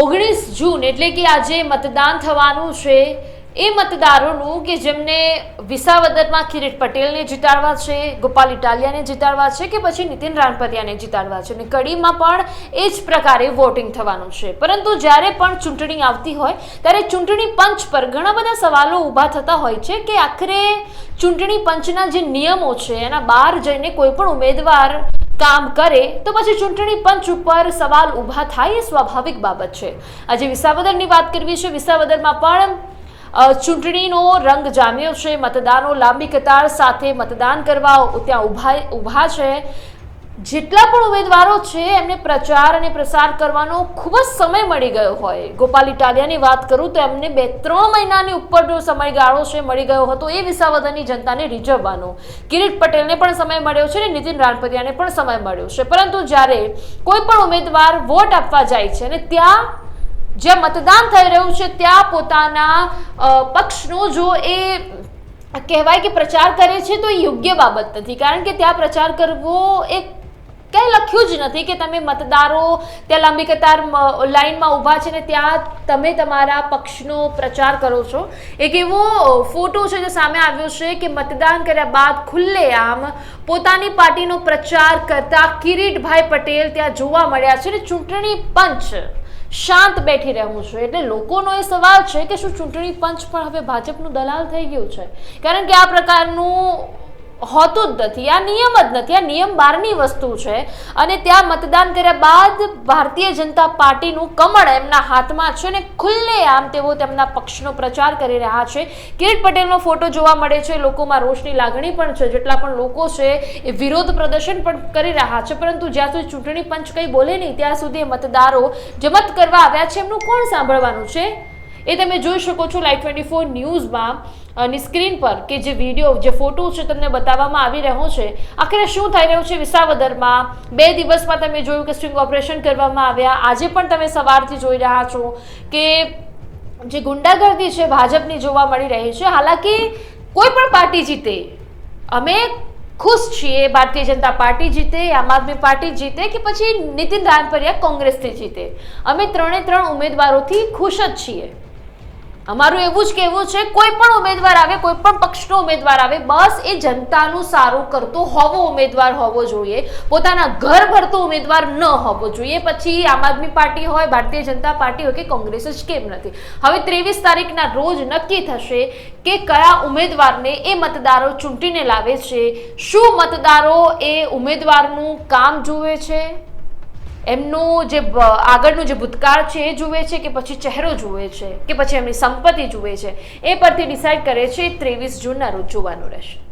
ઓગણીસ જૂન એટલે કે આજે મતદાન થવાનું છે. એ મતદારોનું કે જેમને વિસાવદરમાં કિરીટ પટેલને જીતાડવા છે, ગોપાલ ઇટાલિયાને જીતાડવા છે કે પછી નીતિન રાણપરિયાને જીતાડવા છે. અને કડીમાં પણ એ જ પ્રકારે વોટિંગ થવાનું છે. પરંતુ જ્યારે પણ ચૂંટણી આવતી હોય, ત્યારે ચૂંટણી પંચ પર ઘણા બધા સવાલો ઊભા થતા હોય છે કે આખરે ચૂંટણી પંચના જે નિયમો છે, એના બહાર જઈને કોઈ પણ ઉમેદવાર કામ કરે તો પછી ચૂંટણી પંચ ઉપર સવાલ ઊભા થાય એ સ્વાભાવિક બાબત છે. આજે વિસાવદરની વાત કરવી છે. વિસાવદરમાં પણ ચૂંટણીનો રંગ જામ્યો છે. મતદાનો લાંબી કતાર સાથે મતદાન કરવા ત્યાં ઊભા ઊભા છે. જેટલા પણ ઉમેદવારો છે, એમને પ્રચાર અને પ્રસાર કરવાનો ખૂબ જ સમય મળી ગયો હોય. ગોપાલ ઇટાલિયાની વાત કરું તો એમને બે ત્રણ મહિનાની ઉપરનો સમયગાળો છે, મળી ગયો હતો એ વિસાવદરની જનતાને રીઝવવાનો. કિરીટ પટેલને પણ સમય મળ્યો છે અને નીતિન રાણપતિયાને પણ સમય મળ્યો છે. પરંતુ જ્યારે કોઈ પણ ઉમેદવાર વોટ આપવા જાય છે અને ત્યાં જ્યાં મતદાન થઈ રહ્યું છે, ત્યાં પોતાના પક્ષનું જો એ કહેવાય કે પ્રચાર કરે છે, તો યોગ્ય બાબત નથી. કારણ કે ત્યાં પ્રચાર કરવો એ કંઈ લખ્યું જ નથી કે તમે મતદારો ત્યાં લાંબી કતાર લાઈનમાં ઊભા છે ને ત્યાં તમે તમારા પક્ષનો પ્રચાર કરો છો. એક એવો ફોટો છે જે સામે આવ્યો છે કે મતદાન કર્યા બાદ ખુલ્લેઆમ પોતાની પાર્ટીનો પ્રચાર કરતા કિરીટભાઈ પટેલ ત્યાં જોવા મળ્યા છે ને ચૂંટણી પંચ શાંત બેઠી રહેવું છે. એટલે લોકોનો એ સવાલ છે કે શું ચૂંટણી પંચ પણ હવે ભાજપનું દલાલ થઈ ગયું છે? કારણ કે આ પ્રકારનું હોતું જ નથી. આ નિયમ જ નથી. આ નિયમ બહારની વસ્તુ છે. અને ત્યાં મતદાન કર્યા બાદ ભારતીય જનતા પાર્ટીનું કમળ એમના હાથમાં છે ને ખુલ્લે આમ તેઓ તેમના પક્ષનો પ્રચાર કરી રહ્યા છે. કિરીટ પટેલનો ફોટો જોવા મળે છે. લોકોમાં રોષની લાગણી પણ છે. જેટલા પણ લોકો છે એ વિરોધ પ્રદર્શન પણ કરી રહ્યા છે. પરંતુ જ્યાં સુધી ચૂંટણી પંચ કંઈ બોલે નહીં, ત્યાં સુધી મતદારો જે મત કરવા આવ્યા છે. એમનું કોણ સાંભળવાનું છે? એ તમે જોઈ શકો છો. લાઈવ ટ્વેન્ટી ફોર ન્યૂઝમાં અને સ્ક્રીન પર કે જે વીડિયો જે ફોટો છે તમને બતાવવામાં આવી રહ્યો છે, આખરે શું થઈ રહ્યું છે વિસાવદરમાં? બે દિવસમાં તમે જોયું કે સ્ટ્રિંગ ઓપરેશન કરવામાં આવ્યા. આજે પણ તમે સવારથી જોઈ રહ્યા છો કે જે ગુંડાગર્દી છે ભાજપની જોવા મળી રહી છે. હાલાકી કોઈ પણ પાર્ટી જીતે, અમે ખુશ છીએ ભારતીય જનતા પાર્ટી જીતે, આમ આદમી પાર્ટી જીતે કે પછી નીતિન રાનપરિયા કોંગ્રેસથી જીતે. અમે ત્રણે ત્રણ ઉમેદવારોથી ખુશ જ છીએ. અમારું એવું જ કહેવું છે, કોઈ પણ ઉમેદવાર આવે, કોઈ પણ પક્ષનો ઉમેદવાર આવે, બસ એ જનતાનું સારું કરતો હોવો ઉમેદવાર હોવો જોઈએ. પોતાના ઘર ભરતો ઉમેદવાર ન હોવો જોઈએ. પછી આમ આદમી પાર્ટી હોય, ભારતીય જનતા પાર્ટી હોય કે કોંગ્રેસ જ કેમ નથી. હવે ત્રેવીસ તારીખના રોજ નક્કી થશે કે કયા ઉમેદવારને એ મતદારો ચૂંટીને લાવે છે. શું મતદારો એ ઉમેદવારનું કામ જુએ છે? એમનું જે આગળનું જે ભૂતકાળ છે એ જુએ છે કે પછી ચહેરો જુએ છે કે પછી એમની સંપત્તિ જુએ છે એ પરથી ડિસાઈડ કરે છે ત્રેવીસ જૂનના રોજ જોવાનું રહેશે.